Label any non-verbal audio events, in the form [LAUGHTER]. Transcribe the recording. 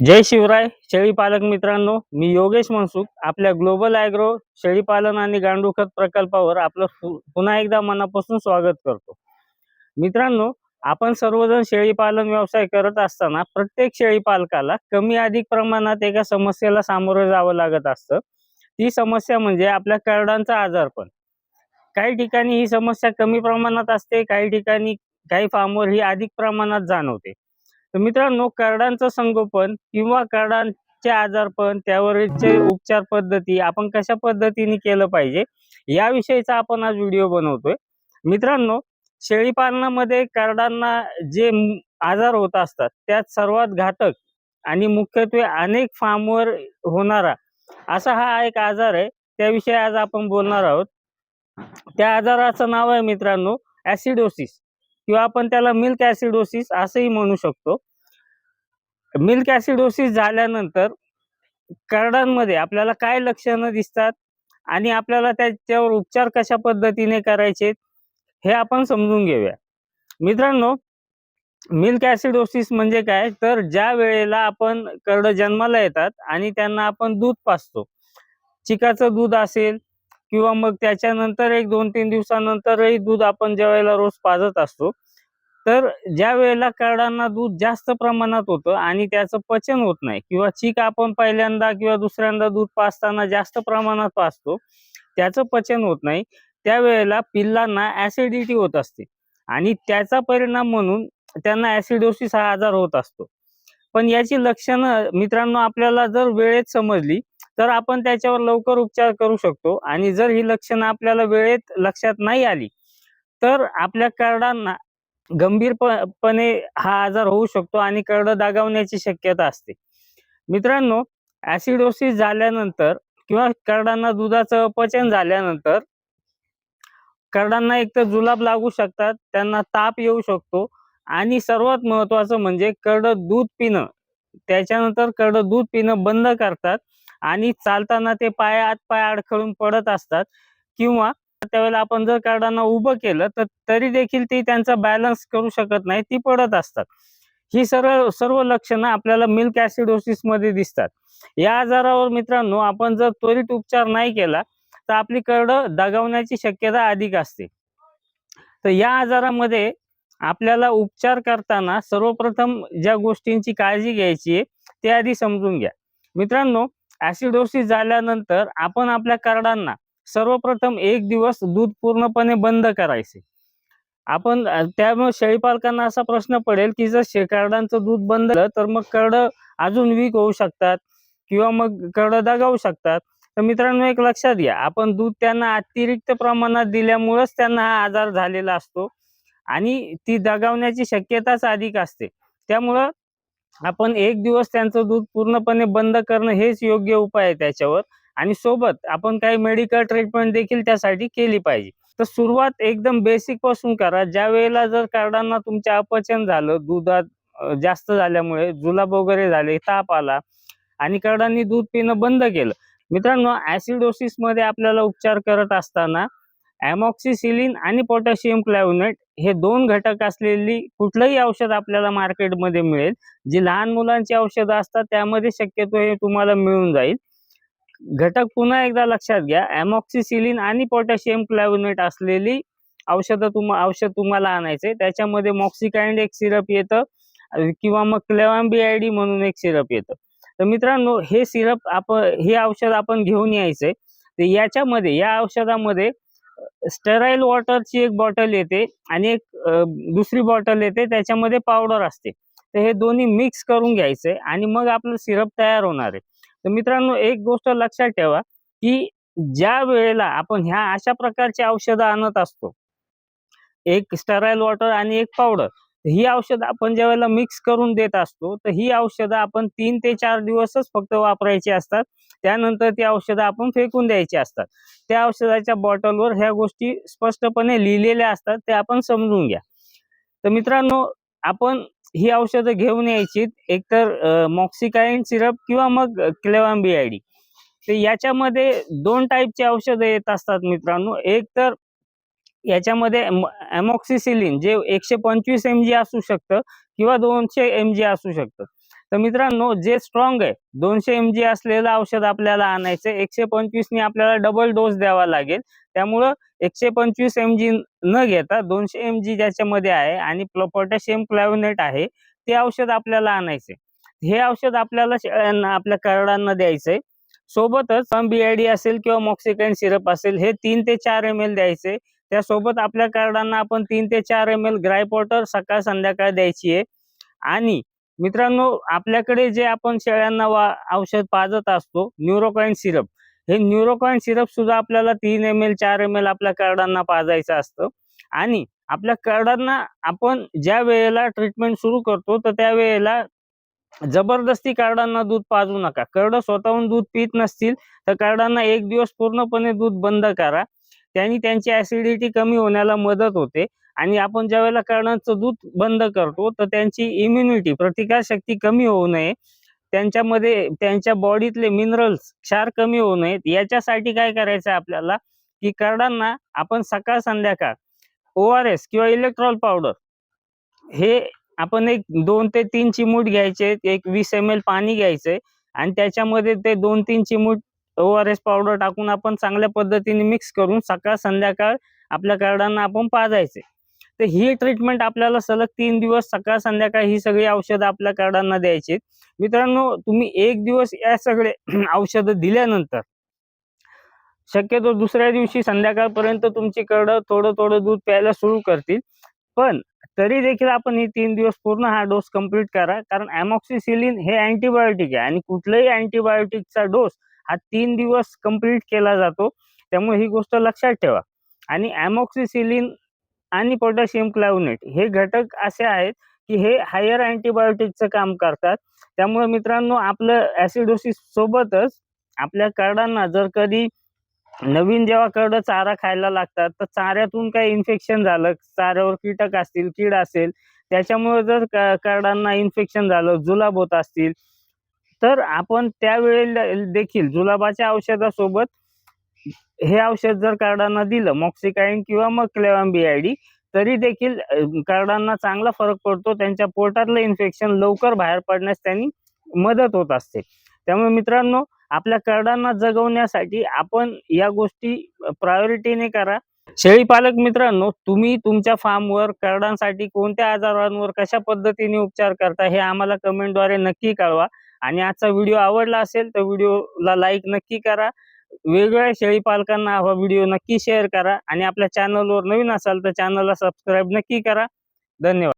जय शिवराय शेळीपालक मित्रांनो मी योगेश मनसुख आपल्या global agro शेळीपालन आणि गांडूखत प्रकल्पावर आपलं पुन्हा एकदा मनापासून स्वागत करतो. मित्रांनो आपण सर्वजण शेळीपालन व्यवसाय करत असताना प्रत्येक शेळीपालकाला कमी अधिक प्रमाणात एका समस्येला सामोरं जावं लागत असतं. ती समस्या म्हणजे आपल्या करडांचा आजारपण. काही ठिकाणी ही समस्या कमी प्रमाणात असते काही ठिकाणी काही फार्मवर ही अधिक प्रमाणात जाणवते. तर मित्रांनो करडांचं संगोपन किंवा करडांचे आजारपण त्यावरचे उपचार पद्धती आपण कशा पद्धतीने केलं पाहिजे याविषयीचा आपण आज व्हिडिओ बनवतोय. मित्रांनो शेळी पालनामध्ये करडांना जे आजार होत असतात त्यात सर्वात घातक आणि मुख्यत्वे अनेक फार्मवर होणारा असा हा एक आजार आहे. त्याविषयी आज आपण बोलणार आहोत. त्या आजाराचं नाव आहे मित्रांनो ऍसिडोसिस किंवा आपण त्याला मिल्क ऍसिडोसिस असंही म्हणू शकतो. मिल्क ऍसिडोसिस झाल्यानंतर करडांमध्ये आपल्याला काय लक्षणं दिसतात आणि आपल्याला त्याच्यावर उपचार कशा पद्धतीने करायचे हे आपण समजून घेऊया. मित्रांनो मिल्क ऍसिडोसिस म्हणजे काय? तर ज्या वेळेला आपण करड जन्माला येतात आणि त्यांना आपण दूध पाजतो. चिकाचं दूध असेल किंवा मग त्याच्यानंतर एक दोन तीन दिवसानंतरही दूध आपण ज्या वेळेला रोज पाजत असतो तर ज्या वेळेला करडांना दूध जास्त प्रमाणात होतं आणि त्याचं पचन होत नाही किंवा चीक आपण पहिल्यांदा किंवा दुसऱ्यांदा दूध पाजताना जास्त प्रमाणात पाजतो त्याचं पचन होत नाही. त्यावेळेला पिल्लांना ऍसिडिटी होत असते आणि त्याचा परिणाम म्हणून त्यांना ऍसिडोसिस हा आजार होत असतो. पण याची लक्षणं मित्रांनो आपल्याला जर वेळेत समजली तर आपण त्याच्यावर लवकर उपचार करू शकतो आणि जर ही लक्षणं आपल्याला वेळेत लक्षात नाही आली तर आपल्या करडांना गंभीरपणे हा आजार होऊ शकतो आणि करडं दागावण्याची शक्यता असते. मित्रांनो ऍसिडोसिस झाल्यानंतर किंवा करडांना दुधाचं अपचन झाल्यानंतर करडांना एक तर जुलाब लागू शकतात त्यांना ताप येऊ शकतो आणि सर्वात महत्वाचं म्हणजे करड दूध पिणं. त्याच्यानंतर करड दूध पिणं बंद करतात आणि चालताना ते पायात पाय अडखळून पडत असतात किंवा त्यावेळेला आपण जर कार्डांना उभं केलं तर तरी देखील ती त्यांचा बॅलन्स करू शकत नाही ती पडत असतात. ही सर्व सर्व लक्षणं आपल्याला मिल्क ऍसिडोसिसमध्ये दिसतात. या आजारावर मित्रांनो आपण जर त्वरित उपचार नाही केला तर आपली करड दगावण्याची शक्यता अधिक असते. तर या आजारामध्ये आपल्याला उपचार करताना सर्वप्रथम ज्या गोष्टींची काळजी घ्यायची आहे ते आधी समजून घ्या. मित्रांनो ऍसिडोसिस झाल्यानंतर आपण आपल्या कार्डांना सर्वप्रथम एक दिवस दूध पूर्णपणे बंद करायचे. आपण त्यामुळे शेळीपालकांना असा प्रश्न पडेल की जर शेकारडांचं दूध बंद तर मग करड अजून वीक होऊ शकतात किंवा मग करड दगावू शकतात. तर मित्रांनो एक लक्षात घ्या आपण दूध त्यांना अतिरिक्त प्रमाणात दिल्यामुळेच त्यांना हा आजार झालेला असतो आणि ती दगावण्याची शक्यताच अधिक असते. त्यामुळं आपण एक दिवस त्यांचं दूध पूर्णपणे बंद करणं हेच योग्य उपाय आहे त्याच्यावर. आणि सोबत आपण काही मेडिकल ट्रीटमेंट देखील त्यासाठी केली पाहिजे. तर सुरुवात एकदम बेसिकपासून करा. ज्या वेळेला जर कार्डांना तुमच्या अपचन झालं दुधात जास्त झाल्यामुळे जुलाब वगैरे झाले ताप आला आणि कार्डांनी दूध पिणं बंद केलं. मित्रांनो ऍसिडोसिसमध्ये आपल्याला उपचार करत असताना अमॉक्सिसिलिन आणि पोटॅशियम क्लॅव्हनेट हे दोन घटक असलेली कुठलंही औषध आपल्याला मार्केटमध्ये मिळेल. जी लहान मुलांची औषधं असतात त्यामध्ये शक्यतो हे तुम्हाला मिळून जाईल. घटक पुन्हा एकदा लक्षात घ्या. अमॉक्सिसिलिन आणि पोटॅशियम क्लॅव्हनेट असलेली औषधं तुम औषध तुम्हाला आणायचे त्याच्यामध्ये मॉक्सिकाइंड एक सिरप येतं किंवा मग क्लेवांबी आय डी म्हणून एक सिरप येतं. तर मित्रांनो हे सिरप आपण हे औषध आपण घेऊन यायचंय. तर याच्यामध्ये या औषधामध्ये स्टेराईल वॉटरची एक बॉटल येते आणि एक दुसरी बॉटल येते. त्याच्यामध्ये पावडर असते. तर हे दोन्ही मिक्स करून घ्यायचे आणि मग आपलं सिरप तयार होणार आहे. तर मित्रांनो एक गोष्ट लक्षात ठेवा की ज्या वेळेला आपण ह्या अशा प्रकारची औषधं आणत असतो एक स्टराईल वॉटर आणि एक पावडर ही औषधं आपण ज्या वेळेला मिक्स करून देत असतो तर ही औषधं आपण तीन ते चार दिवसच फक्त वापरायची असतात. त्यानंतर ती औषधं आपण फेकून द्यायची असतात. त्या औषधाच्या बॉटलवर ह्या गोष्टी स्पष्टपणे लिहिलेल्या असतात ते आपण समजून घ्या. तर मित्रांनो आपण ही औषधं घेऊन यायची. एकतर मॉक्सिकाईन सिरप किंवा मग क्लेवांबी आय तर याच्यामध्ये दोन टाईपची औषधं येत असतात मित्रांनो. एक तर याच्यामध्ये ॲमॉक्सिसिलिन जे एकशे पंचवीस एम जी असू शकतं किंवा दोनशे एम जी असू शकतं. तर मित्रांनो जे स्ट्रॉंग आहे दोनशे एम जी असलेलं औषध आपल्याला आणायचं एकशे पंचवीसनी आपल्याला डबल डोस द्यावा लागेल. त्यामुळं एकशे पंचवीस एम जी न घेता दोनशे एम जी ज्याच्यामध्ये आहे आणि पोटॅशियम क्लॅव्हनेट आहे ते औषध आपल्याला आणायचे हे औषध आपल्याला शेळ्यांना आपल्या करडांना द्यायचंय सोबतच बीआयडी असेल किंवा मॉक्सिकाइन सिरप असेल हे तीन ते चार एम एल द्यायचे त्यासोबत आपल्या कार्डांना आपण तीन ते चार एम एल ग्रायपॉटर सकाळ संध्याकाळ द्यायची आहे. आणि मित्रांनो आपल्याकडे जे आपण शेळ्यांना वा औषध पाजत असतो न्यूरोकॉइन सिरप. हे न्यूरोकाइन सिरप सुद्धा आपल्याला तीन एम एल चार एम एल आपल्या कार्डांना पाजायचं असतं. आणि आपल्या कार्डांना आपण ज्या वेळेला ट्रीटमेंट सुरू करतो तर त्या वेळेला जबरदस्ती कार्डांना दूध पाजू नका. कर्ड स्वतःहून दूध पित नसतील तर कार्डांना एक दिवस पूर्णपणे दूध बंद करा. त्यांनी त्यांची ऍसिडिटी कमी होण्याला मदत होते. आणि आपण ज्या वेळेला कर्णाचं दूध बंद करतो तर त्यांची इम्युनिटी प्रतिकारशक्ती कमी होऊ नये. त्यांच्यामध्ये त्यांच्या बॉडीतले मिनरल्स क्षार कमी होऊ नयेत. याच्यासाठी काय करायचं आपल्याला? की कर्डांना आपण सकाळ संध्याकाळ ओ आर एस किंवा इलेक्ट्रॉल पावडर हे आपण एक दोन ते तीन चिमूट घ्यायचे एक वीस एम एल पाणी घ्यायचे आणि त्याच्यामध्ये ते दोन तीन चिमूट ओ आर एस पावडर टाकून आपण चांगल्या पद्धतीने मिक्स करून सकाळ संध्याकाळ आपल्या कार्डांना आपण पाजायचे. तर ही ट्रीटमेंट आपल्याला सलग तीन दिवस सकाळ संध्याकाळ ही सगळी औषधं आपल्या कार्डांना द्यायची मित्रांनो तुम्ही एक दिवस या सगळे [CLEARS THROAT] औषधं दिल्यानंतर शक्यतो दुसऱ्या दिवशी संध्याकाळपर्यंत तुमची कर्ड थोडं थोडं दूध प्यायला सुरू करतील. पण तरी देखील आपण ही तीन दिवस पूर्ण हा डोस कंप्लीट करा. कारण अमॉक्सिसिलिन हे अँटीबायोटिक आहे आणि कुठल्याही अँटीबायोटिकचा डोस हा तीन दिवस कंप्लीट केला जातो. त्यामुळे ही गोष्ट लक्षात ठेवा. आणि अमॉक्सिसिलिन आणि पोटॅशियम क्लाउनेट हे घटक असे आहेत की हे हायर अँटीबायोटिकचं काम करतात. त्यामुळे मित्रांनो आपलं ऍसिडोसिस सोबतच आपल्या कार्डांना जर कधी नवीन जेव्हा कर्ड चारा खायला लागतात तर चाऱ्यातून काही इन्फेक्शन झालं चाऱ्यावर कीटक असतील कीड असेल त्याच्यामुळे जर कार्डांना इन्फेक्शन झालं जुलाब होत असतील तर आपण त्यावेळेला देखील जुलाबाच्या औषधासोबत हे औषध जर कार्डांना दिलं मॉक्सिकाईन किंवा मग क्लेवाम बीआयडी तरी देखील कार्डांना चांगला फरक पडतो. त्यांच्या पोटातलं इन्फेक्शन लवकर बाहेर पडण्यास त्यांनी मदत होत असते. त्यामुळे मित्रांनो आपल्या कार्डांना जगवण्यासाठी आपण या गोष्टी प्रायोरिटीने करा. शेळी पालक मित्रांनो तुम्ही तुमच्या फार्मवर कार्डांसाठी कोणत्या आजारांवर कशा पद्धतीने उपचार करता हे आम्हाला कमेंटद्वारे नक्की कळवा. आणि आजचा व्हिडिओ आवडला असेल तर व्हिडिओला लाईक नक्की करा. वेगवेगळ्या शेळी पालकांना हा व्हिडिओ नक्की शेअर करा आणि आपल्या चॅनलवर नवीन असाल तर चॅनलला सबस्क्राईब नक्की करा. धन्यवाद.